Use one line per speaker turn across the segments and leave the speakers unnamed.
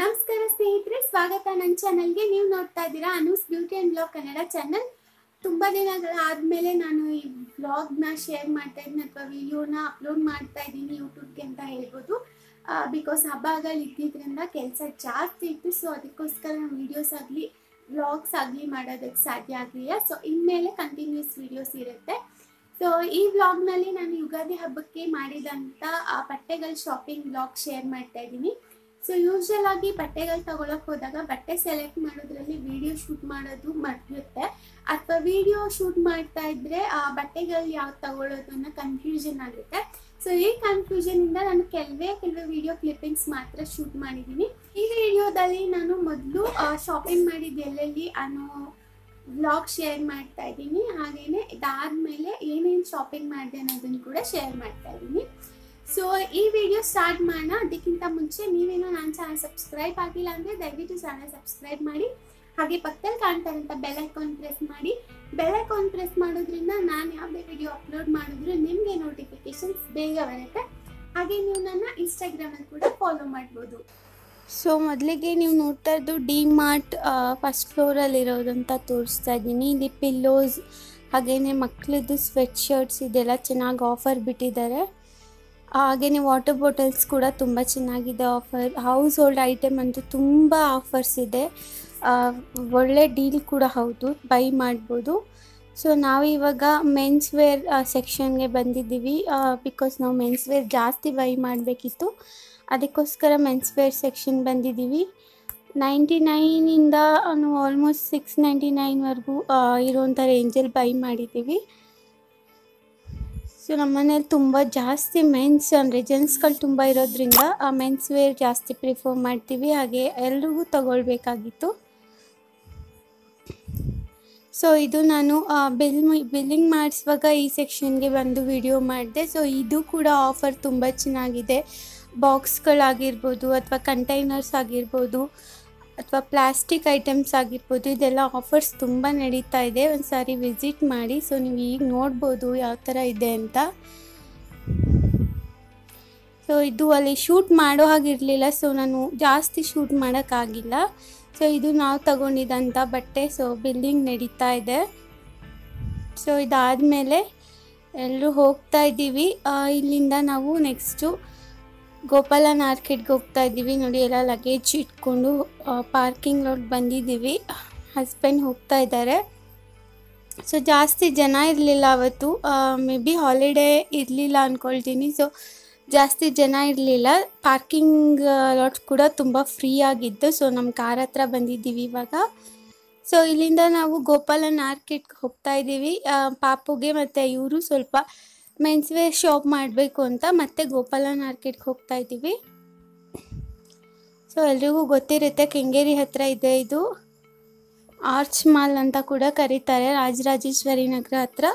ನಮಸ್ಕಾರ ಸ್ನೇಹಿತರೆ, ಸ್ವಾಗತ ನನ್ನ ಚಾನಲ್ಗೆ ನೀವು ನೋಡ್ತಾ ಇದ್ದೀರಾ Anu's beauty and blog Kannada channel ತುಂಬಾ ದಿನಗಳ ಆದಮೇಲೆ ನಾನು ಈ ಬ್ಲಾಗ್ನ ಶೇರ್ ಮಾಡ್ತಾ ಇದ್ದೀನಿ, ಅಥವಾ ವಿಡಿಯೋನ ಅಪ್ಲೋಡ್ ಮಾಡ್ತಾ ಇದ್ದೀನಿ ಯೂಟ್ಯೂಬ್ಗೆ ಅಂತ ಹೇಳ್ಬೋದು. ಬಿಕಾಸ್ ಹಬ್ಬಗಳು ಇದ್ದಿದ್ರಿಂದ ಕೆಲಸ ಜಾಸ್ತಿ ಇತ್ತು ಸೊ ಅದಕ್ಕೋಸ್ಕರ ನಾನು ವೀಡಿಯೋಸ್ ಆಗಲಿ ವ್ಲಾಗ್ಸ್ ಆಗಲಿ ಮಾಡೋದಕ್ಕೆ ಸಾಧ್ಯ ಆಗಲಿಲ್ಲ. ಸೊ ಇನ್ಮೇಲೆ ಕಂಟಿನ್ಯೂಸ್ ವೀಡಿಯೋಸ್ ಇರುತ್ತೆ. ಸೊ ಈ ವ್ಲಾಗ್ನಲ್ಲಿ ನಾನು ಯುಗಾದಿ ಹಬ್ಬಕ್ಕೆ ಮಾಡಿದಂಥ ಆ ಬಟ್ಟೆಗಳ ಶಾಪಿಂಗ್ ವ್ಲಾಗ್ ಶೇರ್ ಮಾಡ್ತಾ ಇದ್ದೀನಿ. ಸೊ ಯೂಶಲ್ ಆಗಿ ಬಟ್ಟೆಗಳು ತಗೊಳಕ್ ಹೋದಾಗ ಬಟ್ಟೆ ಸೆಲೆಕ್ಟ್ ಮಾಡೋದ್ರಲ್ಲಿ ವಿಡಿಯೋ ಶೂಟ್ ಮಾಡೋದು ಮರ್ತಿರುತ್ತೆ ಅಥವಾ ವಿಡಿಯೋ ಶೂಟ್ ಮಾಡ್ತಾ ಇದ್ರೆ, ಆ ಬಟ್ಟೆಗಳು ಯಾವ್ದು ತಗೊಳ್ಳೋದು ಅನ್ನೋ ಕನ್ಫ್ಯೂಷನ್ ಆಗುತ್ತೆ. ಸೊ ಈ ಕನ್ಫ್ಯೂಷನ್ ಇಂದ ನಾನು ಕೆಲವೇ ಕೆಲವೇ ವಿಡಿಯೋ ಕ್ಲಿಪ್ಪಿಂಗ್ಸ್ ಮಾತ್ರ ಶೂಟ್ ಮಾಡಿದ್ದೀನಿ. ಈ ವಿಡಿಯೋದಲ್ಲಿ ನಾನು ಮೊದಲು ಶಾಪಿಂಗ್ ಮಾಡಿದ್ದು ಎಲ್ಲೆಲ್ಲಿ ಅನ್ನೋ ವ್ಲಾಗ್ ಶೇರ್ ಮಾಡ್ತಾ ಇದ್ದೀನಿ ಹಾಗೇನೆ ಇದಾದ್ಮೇಲೆ ಏನೇನು ಶಾಪಿಂಗ್ ಮಾಡಿದೆ ಅನ್ನೋದನ್ನು ಕೂಡ ಶೇರ್ ಮಾಡ್ತಾ ಇದ್ದೀನಿ ಸೊ ಈ ವಿಡಿಯೋ ಸ್ಟಾರ್ಟ್ ಮಾಡೋಣ. ಅದಕ್ಕಿಂತ ಮುಂಚೆ ನೀವೇನೋ ನನ್ನ ಚಾನಲ್ ಸಬ್ಸ್ಕ್ರೈಬ್ ಆಗಿಲ್ಲ ಅಂದರೆ ದಯವಿಟ್ಟು ಚಾನಲ್ ಸಬ್ಸ್ಕ್ರೈಬ್ ಮಾಡಿ. ಹಾಗೆ ಪಕ್ಕದಲ್ಲಿ ಕಾಣ್ತಾ ಬೆಲ್ ಐಕಾನ್ ಪ್ರೆಸ್ ಮಾಡಿ. ಬೆಲ್ ಐಕಾನ್ ಪ್ರೆಸ್ ಮಾಡೋದ್ರಿಂದ ನಾನು ಯಾವುದೇ ವಿಡಿಯೋ ಅಪ್ಲೋಡ್ ಮಾಡಿದ್ರು ನಿಮಗೆ ನೋಟಿಫಿಕೇಶನ್ಸ್ ಬೇಗ ಬರುತ್ತೆ. ಹಾಗೆ ನೀವು ನನ್ನ ಇನ್ಸ್ಟಾಗ್ರಾಮಲ್ಲಿ ಕೂಡ ಫಾಲೋ ಮಾಡ್ಬೋದು. ಸೊ ಮೊದಲಿಗೆ ನೀವು ನೋಡ್ತಾ ಇದ್ದು ಡಿ ಮಾರ್ಟ್ ಫಸ್ಟ್ ಫ್ಲೋರಲ್ಲಿರೋದಂತ ತೋರಿಸ್ತಾ ಇದ್ದೀನಿ. ಇಲ್ಲಿ ಪಿಲ್ಲೋಸ್ ಹಾಗೆಯೇ ಮಕ್ಕಳದ್ದು ಸ್ವೆಟ್ ಶರ್ಟ್ಸ್ ಇದೆಲ್ಲ ಚೆನ್ನಾಗಿ ಆಫರ್ ಬಿಟ್ಟಿದ್ದಾರೆ. ಹಾಗೆಯೇ ವಾಟರ್ ಬಾಟಲ್ಸ್ ಕೂಡ ತುಂಬ ಚೆನ್ನಾಗಿದೆ ಆಫರ್ ಹೌಸ್ ಹೋಲ್ಡ್ ಐಟಮ್ ಅಂತೂ ತುಂಬ ಆಫರ್ಸ್ ಇದೆ. ಒಳ್ಳೆ ಡೀಲ್ ಕೂಡ ಹೌದು ಬೈ ಮಾಡ್ಬೋದು. ಸೊ ನಾವು ಇವಾಗ ಮೆನ್ಸ್ ವೇರ್ ಸೆಕ್ಷನ್ಗೆ ಬಂದಿದ್ದೀವಿ. ಬಿಕಾಸ್ ನಾವು ಮೆನ್ಸ್ ವೇರ್ ಜಾಸ್ತಿ ಬೈ ಮಾಡಬೇಕಿತ್ತು. ಅದಕ್ಕೋಸ್ಕರ ಮೆನ್ಸ್ ವೇರ್ ಸೆಕ್ಷನ್ ಬಂದಿದ್ದೀವಿ. ನೈಂಟಿ ನೈನಿಂದ ನಾವು ಆಲ್ಮೋಸ್ಟ್ ಸಿಕ್ಸ್ ನೈಂಟಿ ನೈನ್ವರೆಗೂ ಇರೋವಂಥ ರೇಂಜಲ್ಲಿ ಬೈ ಮಾಡಿದ್ದೀವಿ. ಸೊ ನಮ್ಮ ಮನೇಲಿ ತುಂಬ ಜಾಸ್ತಿ ಮೆನ್ಸ್ ಅಂದರೆ ಜೆಂಟ್ಸ್ಗಳು ತುಂಬ ಇರೋದ್ರಿಂದ, ಆ ಮೆನ್ಸ್ ವೇರ್ ಜಾಸ್ತಿ ಪ್ರಿಫರ್ ಮಾಡ್ತೀವಿ. ಹಾಗೆ ಎಲ್ರಿಗೂ ತಗೊಳ್ಬೇಕಾಗಿತ್ತು. ಸೊ ಇದು ನಾನು ಬಿಲ್ ಬಿಲ್ಲಿಂಗ್ ಮಾಡಿಸುವಾಗ ಈ ಸೆಕ್ಷನ್ಗೆ ಬಂದು ವಿಡಿಯೋ ಮಾಡಿದೆ. ಸೊ ಇದು ಕೂಡ ಆಫರ್ ತುಂಬ ಚೆನ್ನಾಗಿದೆ. ಬಾಕ್ಸ್ಗಳಾಗಿರ್ಬೋದು ಅಥವಾ ಕಂಟೈನರ್ಸ್ ಆಗಿರ್ಬೋದು ಅಥವಾ ಪ್ಲಾಸ್ಟಿಕ್ ಐಟಮ್ಸ್ ಆಗಿರ್ಬೋದು, ಇದೆಲ್ಲ ಆಫರ್ಸ್ ತುಂಬ ನಡೀತಾ ಇದೆ. ಒಂದು ಸಾರಿ ವಿಸಿಟ್ ಮಾಡಿ. ಸೊ, ನೀವು ಈಗ ನೋಡ್ಬೋದು ಯಾವ ಥರ ಇದೆ ಅಂತ. ಸೊ, ಇದು ಅಲ್ಲಿ ಶೂಟ್ ಮಾಡೋ ಹಾಗಿರಲಿಲ್ಲ ಸೊ, ನಾನು ಜಾಸ್ತಿ ಶೂಟ್ ಮಾಡೋಕ್ಕಾಗಿಲ್ಲ. ಸೊ, ಇದು ನಾವು ತಗೊಂಡಿದ್ದಂಥ ಬಟ್ಟೆ. ಸೊ, ಬಿಲ್ಲಿಂಗ್ ನಡೀತಾ ಇದೆ. ಸೊ, ಇದಾದಮೇಲೆ ಎಲ್ಲರೂ ಹೋಗ್ತಾ ಇದ್ದೀವಿ. ಇಲ್ಲಿಂದ ನಾವು ನೆಕ್ಸ್ಟು ಗೋಪಾಲ ಮಾರ್ಕೆಟ್ಗೆ ಹೋಗ್ತಾ ಇದ್ದೀವಿ. ನೋಡಿ, ಎಲ್ಲ ಲಗೇಜ್ ಇಟ್ಕೊಂಡು ಪಾರ್ಕಿಂಗ್ ರೋಡ್ ಬಂದಿದ್ದೀವಿ. ಹಸ್ಬೆಂಡ್ ಹೋಗ್ತಾ ಇದ್ದಾರೆ. ಸೊ ಜಾಸ್ತಿ ಜನ ಇರಲಿಲ್ಲ ಅವತ್ತು. ಮೇ ಬಿ ಹಾಲಿಡೇ ಇರಲಿಲ್ಲ ಅಂದ್ಕೊಳ್ತೀನಿ ಸೊ ಜಾಸ್ತಿ ಜನ ಇರಲಿಲ್ಲ. ಪಾರ್ಕಿಂಗ್ ಲಾಟ್ ಕೂಡ ತುಂಬ ಫ್ರೀ ಆಗಿತ್ತು. ಸೊ ನಮ್ಮ ಕಾರ್ ಹತ್ರ ಬಂದಿದ್ದೀವಿ ಇವಾಗ. ಸೊ ಇಲ್ಲಿಂದ ನಾವು ಗೋಪಾಲನ್ ಮಾರ್ಕೆಟ್ಗೆ ಹೋಗ್ತಾ ಇದ್ದೀವಿ. ಪಾಪುಗೆ ಮತ್ತು ಇವರು ಸ್ವಲ್ಪ ಮೆನ್ಸ್ ವೇರ್ ಶಾಪ್ ಮಾಡಬೇಕು ಅಂತ ಮತ್ತೆ ಗೋಪಾಲನ್ ಮಾರ್ಕೆಟ್ಗೆ ಹೋಗ್ತಾ ಇದ್ದೀವಿ. ಸೊ ಎಲ್ರಿಗೂ ಗೊತ್ತಿರುತ್ತೆ, ಕೆಂಗೇರಿ ಹತ್ರ ಇದೆ ಇದು. ಆರ್ಚ್ ಮಾಲ್ ಅಂತ ಕೂಡ ಕರೀತಾರೆ. ರಾಜರಾಜೇಶ್ವರಿ ನಗರ ಹತ್ರ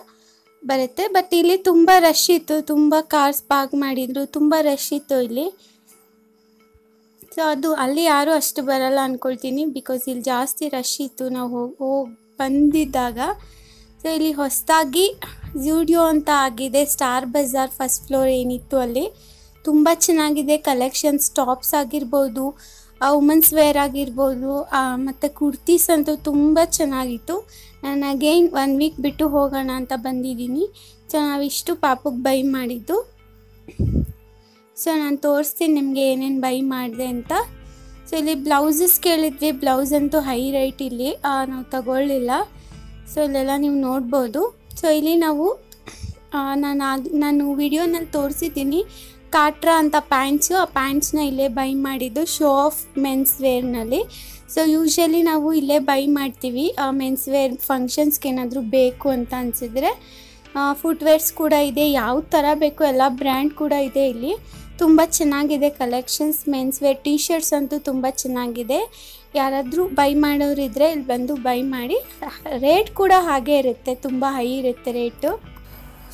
ಬರುತ್ತೆ. ಬಟ್ ಇಲ್ಲಿ ತುಂಬ ರಶ್ ಇತ್ತು. ತುಂಬ ಕಾರ್ಸ್ ಪಾರ್ಕ್ ಮಾಡಿದ್ರು. ತುಂಬ ರಶ್ ಇತ್ತು ಇಲ್ಲಿ. ಸೊ ಅದು ಅಲ್ಲಿ ಯಾರೂ ಅಷ್ಟು ಬರಲ್ಲ ಅಂದ್ಕೊಳ್ತೀನಿ ಬಿಕಾಸ್ ಇಲ್ಲಿ ಜಾಸ್ತಿ ರಶ್ ಇತ್ತು. ನಾವು ಹೋಗಿ ಹೋಗಿ ಬಂದಿದ್ದಾಗ ಸೊ ಇಲ್ಲಿ ಹೊಸದಾಗಿ ಝೂಡಿಯೋ ಅಂತ ಆಗಿದೆ. ಸ್ಟಾರ್ ಬಜಾರ್ ಫಸ್ಟ್ ಫ್ಲೋರ್ ಏನಿತ್ತು ಅಲ್ಲಿ. ತುಂಬ ಚೆನ್ನಾಗಿದೆ. ಕಲೆಕ್ಷನ್ಸ್ ಟಾಪ್ಸ್ ಆಗಿರ್ಬೋದು ವುಮೆನ್ಸ್ ವೇರ್ ಆಗಿರ್ಬೋದು ಮತ್ತು ಕುರ್ತೀಸ್ ಅಂತೂ ತುಂಬ ಚೆನ್ನಾಗಿತ್ತು. ನಾನು ಅಗೇನ್ ಒನ್ ವೀಕ್ ಬಿಟ್ಟು ಹೋಗೋಣ ಅಂತ ಬಂದಿದ್ದೀನಿ. ಸೊ ನಾವಿಷ್ಟು ಪಾಪಕ್ಕೆ ಬೈ ಮಾಡಿದ್ದು. ಸೊ ನಾನು ತೋರಿಸ್ತೀನಿ ನಿಮಗೆ ಏನೇನು ಬೈ ಮಾಡಿದೆ ಅಂತ. ಸೊ ಇಲ್ಲಿ ಬ್ಲೌಸಸ್ ಕೇಳಿದ್ವಿ. ಬ್ಲೌಸ್ ಅಂತೂ ಹೈ ರೈಟ್ ಇಲ್ಲಿ. ನಾವು ತಗೊಳ್ಳಿಲ್ಲ. ಸೊ ಇಲ್ಲೆಲ್ಲ ನೀವು ನೋಡ್ಬೋದು. ಸೊ ಇಲ್ಲಿ ನಾವು ನಾನು ಅದು ನಾನು ವಿಡಿಯೋನಲ್ಲಿ ತೋರಿಸಿದ್ದೀನಿ ಕಾಟ್ರಾ ಅಂತ ಪ್ಯಾಂಟ್ಸು. ಆ ಪ್ಯಾಂಟ್ಸ್ನ ಇಲ್ಲೇ ಬೈ ಮಾಡಿದ್ದು ಶೋ ಆಫ್ ಮೆನ್ಸ್ ವೇರ್ನಲ್ಲಿ. ಸೊ ಯೂಶ್ವಲಿ ನಾವು ಇಲ್ಲೇ ಬೈ ಮಾಡ್ತೀವಿ. ಮೆನ್ಸ್ ವೇರ್ ಫಂಕ್ಷನ್ಸ್ಗೆ ಏನಾದರೂ ಬೇಕು ಅಂತ ಅನಿಸಿದ್ರೆ ಫುಟ್ವೇರ್ಸ್ ಕೂಡ ಇದೆ. ಯಾವ ಥರ ಬೇಕು ಎಲ್ಲ ಬ್ರ್ಯಾಂಡ್ ಕೂಡ ಇದೆ ಇಲ್ಲಿ. ತುಂಬ ಚೆನ್ನಾಗಿದೆ collections. Men's wear T shirts ಅಂತೂ ತುಂಬ ಚೆನ್ನಾಗಿದೆ. ಯಾರಾದರೂ ಬೈ ಮಾಡೋರಿದ್ರೆ ಇಲ್ಲಿ ಬಂದು ಬೈ ಮಾಡಿ ರೇಟ್ ಕೂಡ ಹಾಗೆ ಇರುತ್ತೆ, ತುಂಬ ಹೈ ಇರುತ್ತೆ ರೇಟು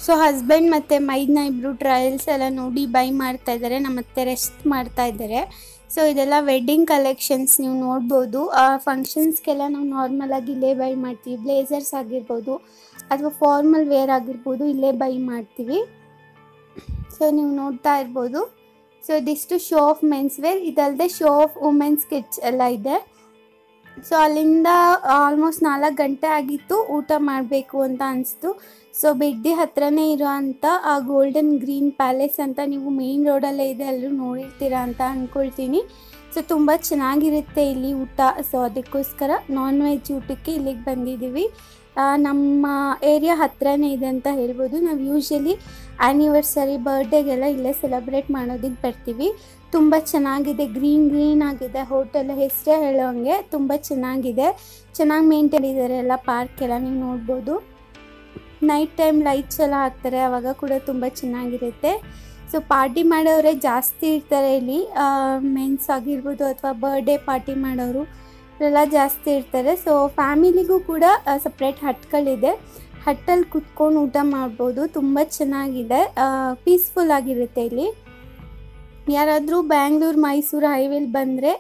ಸೊ ಹಸ್ಬೆಂಡ್ ಮತ್ತು ಮೈದ್ನ ಇಬ್ಬರು ಟ್ರಯಲ್ಸ್ ಎಲ್ಲ ನೋಡಿ ಬೈ ಮಾಡ್ತಾ ಇದ್ದಾರೆ ನಮ್ಮ ಅತ್ತೆ ರೆಸ್ಟ್ ಮಾಡ್ತಾ ಇದ್ದಾರೆ ಸೊ ಇದೆಲ್ಲ ವೆಡ್ಡಿಂಗ್ ಕಲೆಕ್ಷನ್ಸ್ ನೀವು ನೋಡ್ಬೋದು. ಫಂಕ್ಷನ್ಸ್ಗೆಲ್ಲ ನಾವು ನಾರ್ಮಲಾಗಿ ಇಲ್ಲೇ ಬೈ ಮಾಡ್ತೀವಿ. ಬ್ಲೇಸರ್ಸ್ ಆಗಿರ್ಬೋದು
ಅಥವಾ ಫಾರ್ಮಲ್ ವೇರ್ ಆಗಿರ್ಬೋದು ಇಲ್ಲೇ ಬೈ ಮಾಡ್ತೀವಿ. ಸೊ ನೀವು ನೋಡ್ತಾ ಇರ್ಬೋದು. ಸೊ ಇದಿಷ್ಟು ಶೋ ಆಫ್ ಮೆನ್ಸ್ ವೇರ್ ಇದಲ್ಲದೆ ಶೋ ಆಫ್ ವುಮೆನ್ಸ್ ಕಿಟ್ಸ್ ಎಲ್ಲ ಇದೆ. ಸೊ ಅಲ್ಲಿಂದ ಆಲ್ಮೋಸ್ಟ್ ನಾಲ್ಕು ಗಂಟೆ ಆಗಿತ್ತು. ಊಟ ಮಾಡಬೇಕು ಅಂತ ಅನಿಸ್ತು. ಸೊ ಬಿಡ್ಡಿ ಹತ್ರನೇ ಇರೋ ಅಂಥ ಆ ಗೋಲ್ಡನ್ ಗ್ರೀನ್ ಪ್ಯಾಲೇಸ್ ಅಂತ ನೀವು ಮೇನ್ ರೋಡಲ್ಲೇ ಇದೆ, ಎಲ್ಲರೂ ನೋಡಿರ್ತೀರ ಅಂತ ಅಂದ್ಕೊಳ್ತೀನಿ ಸೊ ತುಂಬ ಚೆನ್ನಾಗಿರುತ್ತೆ ಇಲ್ಲಿ ಊಟ. ಸೊ ಅದಕ್ಕೋಸ್ಕರ ನಾನ್ ವೆಜ್ ಊಟಕ್ಕೆ ಇಲ್ಲಿಗೆ ಬಂದಿದ್ದೀವಿ. ನಮ್ಮ ಏರಿಯಾ ಹತ್ರನೇ ಇದೆ ಅಂತ ಹೇಳ್ಬೋದು. ನಾವು ಯೂಶ್ವಲಿ ಆ್ಯನಿವರ್ಸರಿ ಬರ್ಡೇಗೆಲ್ಲ ಇಲ್ಲೇ ಸೆಲೆಬ್ರೇಟ್ ಮಾಡೋದಕ್ಕೆ ಬರ್ತೀವಿ. ತುಂಬ ಚೆನ್ನಾಗಿದೆ ಗ್ರೀನ್ ಗ್ರೀನ್ ಆಗಿದೆ ಹೋಟೆಲ್ ಹೆಸರೇ ಹೇಳೋಂಗೆ ತುಂಬ ಚೆನ್ನಾಗಿದೆ. ಚೆನ್ನಾಗಿ ಮೇಂಟೈನ್ ಇದ್ದಾರೆ ಎಲ್ಲ ಪಾರ್ಕ್ ಎಲ್ಲ, ನೀವು ನೋಡ್ಬೋದು. ನೈಟ್ ಟೈಮ್ ಲೈಟ್ಸ್ ಎಲ್ಲ ಹಾಕ್ತಾರೆ ಆವಾಗ ಕೂಡ ತುಂಬ ಚೆನ್ನಾಗಿರುತ್ತೆ. ಸೊ ಪಾರ್ಟಿ ಮಾಡೋರೇ ಜಾಸ್ತಿ ಇರ್ತಾರೆ ಇಲ್ಲಿ. ಮೆನ್ಸ್ ಆಗಿರ್ಬೋದು ಅಥವಾ ಬರ್ಡೇ ಪಾರ್ಟಿ ಮಾಡೋರು. ಎಲ್ಲ ಜಾಸ್ತಿ ಇರ್ತಾರೆ. ಸೊ ಫ್ಯಾಮಿಲಿಗೂ ಕೂಡ ಸಪ್ರೇಟ್ ಹಟ್ಗಳಿದೆ. ಹಟ್ಟಲ್ಲಿ ಕುತ್ಕೊಂಡು ಊಟ ಮಾಡ್ಬೋದು. ತುಂಬ ಚೆನ್ನಾಗಿದೆ. ಪೀಸ್ಫುಲ್ ಆಗಿರುತ್ತೆ ಇಲ್ಲಿ. ಯಾರಾದರೂ ಬ್ಯಾಂಗ್ಳೂರು ಮೈಸೂರು ಹೈವೇಲಿ ಬಂದರೆ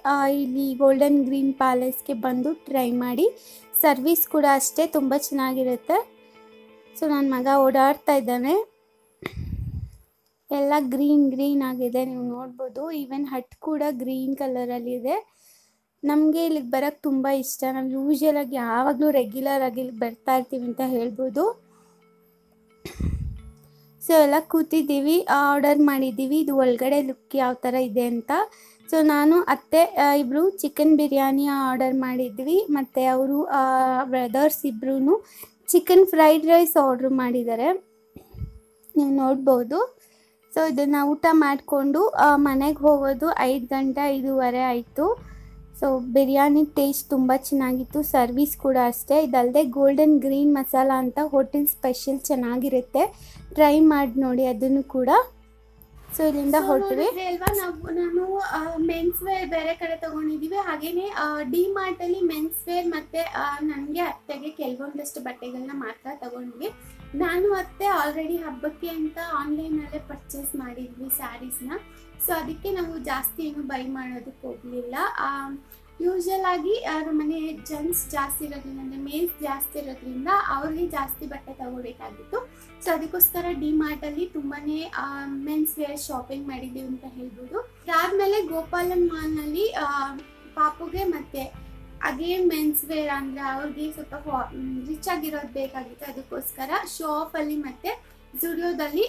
ಇಲ್ಲಿ ಗೋಲ್ಡನ್ ಗ್ರೀನ್ ಪ್ಯಾಲೇಸ್ಗೆ ಬಂದು ಟ್ರೈ ಮಾಡಿ. ಸರ್ವಿಸ್ ಕೂಡ ಅಷ್ಟೇ ತುಂಬ ಚೆನ್ನಾಗಿರುತ್ತೆ. ಸೊ ನನ್ನ ಮಗ ಓಡಾಡ್ತಾ ಇದ್ದಾನೆ. ಎಲ್ಲ ಗ್ರೀನ್ ಗ್ರೀನ್ ಆಗಿದೆ. ನೀವು ನೋಡ್ಬೋದು. ಈವನ್ ಹಟ್ ಕೂಡ ಗ್ರೀನ್ ಕಲರಲ್ಲಿದೆ ನಮಗೆ ಇಲ್ಲಿಗೆ ಬರೋಕ್ಕೆ ತುಂಬ ಇಷ್ಟ. ನಾವು ಯೂಶಲಾಗಿ ಯಾವಾಗಲೂ ರೆಗ್ಯುಲರ್ ಆಗಿ ಇಲ್ಲಿಗೆ ಬರ್ತಾ ಇರ್ತೀವಿ ಅಂತ ಹೇಳ್ಬೋದು. ಸೊ ಎಲ್ಲ ಕೂತಿದ್ದೀವಿ ಆರ್ಡರ್ ಮಾಡಿದ್ದೀವಿ. ಇದು ಒಳಗಡೆ ಲುಕ್ ಯಾವ ಥರ ಇದೆ ಅಂತ. ಸೊ ನಾನು ಅತ್ತೆ ಇಬ್ಬರು ಚಿಕನ್ ಬಿರಿಯಾನಿ ಆರ್ಡರ್ ಮಾಡಿದ್ವಿ. ಮತ್ತು ಅವರು ಬ್ರದರ್ಸ್ ಇಬ್ಬರೂ ಚಿಕನ್ ಫ್ರೈಡ್ ರೈಸ್ ಆರ್ಡ್ರ್ ಮಾಡಿದ್ದಾರೆ. ನೀವು ನೋಡ್ಬೋದು. ಸೊ ಇದನ್ನು ಊಟ ಮಾಡಿಕೊಂಡು ಮನೆಗೆ ಹೋಗೋದು ಐದು ಗಂಟೆ ಐದೂವರೆ ಆಯಿತು. ಸೊ ಬಿರಿಯಾನಿ ಟೇಸ್ಟ್ ತುಂಬ ಚೆನ್ನಾಗಿತ್ತು. ಸರ್ವಿಸ್ ಕೂಡ ಅಷ್ಟೇ. ಇದಲ್ಲದೆ ಗೋಲ್ಡನ್ ಗ್ರೀನ್ ಮಸಾಲ ಅಂತ ಹೋಟೆಲ್ ಸ್ಪೆಷಲ್ ಚೆನ್ನಾಗಿರುತ್ತೆ. ಟ್ರೈ ಮಾಡಿ ನೋಡಿ ಅದನ್ನು ಕೂಡ. ಸೊ ಇಲ್ಲಿಂದ ಹೊಟ್ಟೆ ಅಲ್ವಾ ನಾವು ನಾನು ಮೆನ್ಸ್ ವೇರ್ ಬೇರೆ ಕಡೆ ತಗೊಂಡಿದ್ದೀವಿ ಹಾಗೇನೆ ಡಿ ಮಾರ್ಟಲ್ಲಿ ಮೆನ್ಸ್ ವೇರ್ ಮತ್ತೆ ನನಗೆ ಅತ್ತೆಗೆ ಕೆಲವೊಂದಷ್ಟು ಬಟ್ಟೆಗಳನ್ನ ಮಾತ್ರ ತಗೊಂಡ್ವಿ. ನಾನು ಅತ್ತೆ ಆಲ್ರೆಡಿ ಹಬ್ಬಕ್ಕೆ ಅಂತ ಆನ್ಲೈನಲ್ಲೇ ಪರ್ಚೇಸ್ ಮಾಡಿದ್ವಿ ಸ್ಯಾರೀಸ್ನ ಸೊ ಅದಕ್ಕೆ ನಾವು ಜಾಸ್ತಿ ಏನು ಬೈ ಮಾಡೋದಕ್ಕೆ ಹೋಗಲಿಲ್ಲ. ಯೂಶಲ್ ಆಗಿ ಅವ್ರ ಮನೆ ಜೆಂಟ್ಸ್ ಜಾಸ್ತಿ ಇರೋದ್ರಿಂದ, ಅಂದರೆ ಮೇಲ್ಸ್ ಜಾಸ್ತಿ ಇರೋದ್ರಿಂದ ಅವ್ರಿಗೆ ಜಾಸ್ತಿ ಬಟ್ಟೆ ತಗೋಬೇಕಾಗಿತ್ತು. ಸೊ ಅದಕ್ಕೋಸ್ಕರ ಡಿ ಮಾರ್ಟಲ್ಲಿ ತುಂಬಾ ಮೆನ್ಸ್ ವೇರ್ ಶಾಪಿಂಗ್ ಮಾಡಿದ್ದೀವಿ ಅಂತ ಹೇಳ್ಬೋದು. ಅದಾದಮೇಲೆ ಗೋಪಾಲನ್ ಮಾಲ್ನಲ್ಲಿ ಪಾಪುಗೆ ಮತ್ತೆ ಅಗೇನ್ ಮೆನ್ಸ್ ವೇರ್ ಅಂದರೆ ಅವ್ರಿಗೆ ಸ್ವಲ್ಪ ರಿಚ್ ಆಗಿರೋದು ಬೇಕಾಗಿತ್ತು. ಅದಕ್ಕೋಸ್ಕರ ಶೋ ಅಲ್ಲಿ ಮತ್ತೆ ಜುಡಿಯೋದಲ್ಲಿ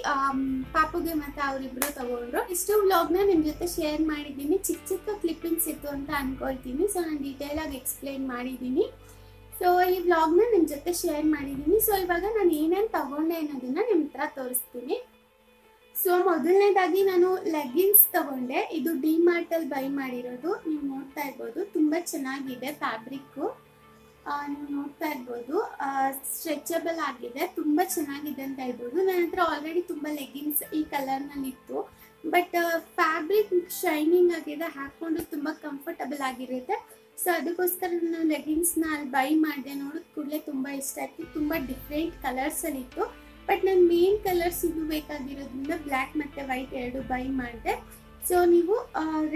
ಪಾಪುಗೆ ಮತ್ತೆ ಅವರಿಬ್ರು ತಗೊಂಡ್ರು. ಇಷ್ಟು ವ್ಲಾಗ್ನ ನಿಮ್ಮ ಜೊತೆ ಶೇರ್ ಮಾಡಿದ್ದೀನಿ. ಚಿಕ್ಕ ಚಿಕ್ಕ ಕ್ಲಿಪ್ಪಿಂಗ್ಸ್ ಇತ್ತು ಅಂತ ಅನ್ಕೊಳ್ತೀನಿ. ಸೊ ನಾನು ಡೀಟೇಲ್ ಆಗಿ ಎಕ್ಸ್ಪ್ಲೈನ್ ಮಾಡಿದ್ದೀನಿ. ಸೊ ಈ ವ್ಲಾಗ್ನ ನಿಮ್ಮ ಜೊತೆ ಶೇರ್ ಮಾಡಿದ್ದೀನಿ. ಸೊ ಇವಾಗ ನಾನು ಏನೇನು ತಗೊಂಡೆ ಅನ್ನೋದನ್ನ ನಿಮ್ಮ ಹತ್ರ ತೋರಿಸ್ತೀನಿ. ಸೊ ಮೊದಲನೇದಾಗಿ ನಾನು ಲೆಗ್ಗಿನ್ಸ್ ತಗೊಂಡೆ. ಇದು ಡಿ ಮಾರ್ಟಲ್ಲಿ ಬೈ ಮಾಡಿರೋದು. ನೀವು ನೋಡ್ತಾ ಇರ್ಬೋದು. ತುಂಬ ಚೆನ್ನಾಗಿದೆ ಫ್ಯಾಬ್ರಿಕ್ಕು ನೀವು ನೋಡ್ತಾ ಇರ್ಬೋದು. ಸ್ಟ್ರೆಚಬಲ್ ಆಗಿದೆ. ತುಂಬ ಚೆನ್ನಾಗಿದೆ ಅಂತ ಹೇಳ್ಬೋದು. ನನ್ನ ಹತ್ರ ಆಲ್ರೆಡಿ ತುಂಬ ಲೆಗ್ಗಿನ್ಸ್ ಈ ಕಲರ್ನಲ್ಲಿ ಇತ್ತು. ಬಟ್ ಫ್ಯಾಬ್ರಿಕ್ ಶೈನಿಂಗ್ ಆಗಿದೆ. ಹಾಕ್ಕೊಂಡು ತುಂಬ ಕಂಫರ್ಟಬಲ್ ಆಗಿರುತ್ತೆ. ಸೊ ಅದಕ್ಕೋಸ್ಕರ ನಾನು ಲೆಗಿನ್ಸ್ನ ಅಲ್ಲಿ ಬೈ ಮಾಡಿದೆ. ನೋಡೋದು ಕೂಡಲೇ ತುಂಬ ಇಷ್ಟ ಆಯ್ತು. ತುಂಬ ಡಿಫ್ರೆಂಟ್ ಕಲರ್ಸಲ್ಲಿ ಇತ್ತು. ಬಟ್ ನನ್ನ ಮೇನ್ ಕಲರ್ ಇದು ಬೇಕಾಗಿರೋದ್ರಿಂದ ಬ್ಲ್ಯಾಕ್ ಮತ್ತು ವೈಟ್ ಎರಡು ಬೈ ಮಾಡಿದೆ. ಸೊ ನೀವು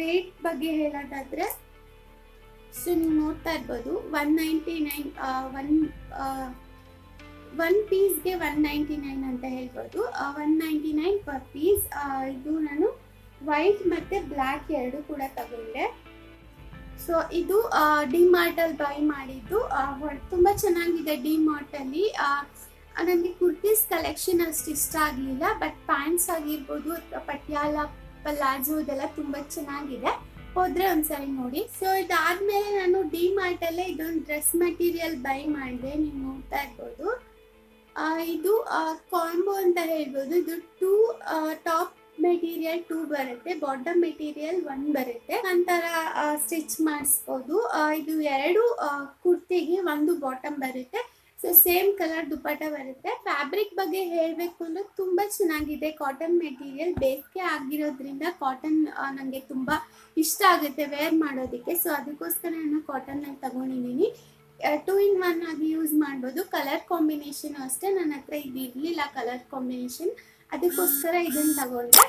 ರೇಟ್ ಬಗ್ಗೆ ಹೇಳೋದಾದರೆ ಸೊ ನೀವು ನೋಡ್ತಾ ಇರ್ಬೋದು one ninety nine one one ಪೀಸ್ಗೆ one ninety nine ಅಂತ ಹೇಳ್ಬೋದು. One ninety nine per piece ಇದು ನಾನು ವೈಟ್ ಮತ್ತು ಬ್ಲ್ಯಾಕ್ ಎರಡು ಕೂಡ ತಗೊಂಡೆ. ಸೊ ಇದು ಡಿ ಮಾರ್ಟಲ್ಲಿ ಬೈ ಮಾಡಿದ್ದು. ತುಂಬ ಚೆನ್ನಾಗಿದೆ ಡಿ ಮಾರ್ಟಲ್ಲಿ ನನಗೆ ಕುರ್ತೀಸ್ ಕಲೆಕ್ಷನ್ ಅಷ್ಟು ಇಷ್ಟ ಆಗಲಿಲ್ಲ ಬಟ್ ಪ್ಯಾಂಟ್ಸ್ ಆಗಿರ್ಬೋದು ಅಥವಾ ಪಟ್ಯಾಲ ಪಲಾಜು ಇದೆಲ್ಲ ತುಂಬ ಚೆನ್ನಾಗಿದೆ. ಹೋದ್ರೆ ಒಂದ್ಸರಿ ನೋಡಿ. ಸೊ ಇದಾದ್ಮೇಲೆ ನಾನು ಡಿ ಮಾರ್ಟಲ್ಲೇ ಇದೊಂದು ಡ್ರೆಸ್ ಮೆಟೀರಿಯಲ್ ಬೈ ಮಾಡಿದೆ. ನೀವು ನೋಡ್ತಾ ಇರ್ಬೋದು. ಇದು ಕಾಂಬೋ ಅಂತ ಹೇಳ್ಬೋದು. ಇದು ಟೂ ಟಾಪ್ ಮೆಟೀರಿಯಲ್ ಟೂ ಬರುತ್ತೆ. ಬಾಟಮ್ ಮೆಟೀರಿಯಲ್ ಒನ್ ಬರುತ್ತೆ. ನಂತರ ಸ್ಟಿಚ್ ಮಾಡಿಸ್ಬೋದು. ಇದು ಎರಡು ಕುರ್ತಿಗೆ ಒಂದು ಬಾಟಮ್ ಬರುತ್ತೆ. ಸೊ ಸೇಮ್ ಕಲರ್ ದುಪ್ಪಟ್ಟ ಬರುತ್ತೆ. ಫ್ಯಾಬ್ರಿಕ್ ಬಗ್ಗೆ ಹೇಳಬೇಕು ಅಂದರೆ ತುಂಬ ಚೆನ್ನಾಗಿದೆ. ಕಾಟನ್ ಮೆಟೀರಿಯಲ್ ಬೇಸಿಗೆ ಆಗಿರೋದ್ರಿಂದ ಕಾಟನ್ ನನಗೆ ತುಂಬ ಇಷ್ಟ ಆಗುತ್ತೆ ವೇರ್ ಮಾಡೋದಕ್ಕೆ. ಸೊ ಅದಕ್ಕೋಸ್ಕರ ನಾನು ಕಾಟನ್ನಲ್ಲಿ ತಗೊಂಡಿದ್ದೀನಿ. ಟೂ ಇನ್ ಒನ್ ಆಗಿ ಯೂಸ್ ಮಾಡ್ಬೋದು. ಕಲರ್ ಕಾಂಬಿನೇಷನ್ ಅಷ್ಟೇ. ನನ್ನ ಹತ್ರ ಇದು ಇರಲಿಲ್ಲ ಕಲರ್ ಕಾಂಬಿನೇಷನ್ ಅದಕ್ಕೋಸ್ಕರ ಇದನ್ನು ತಗೊಂಡೆ.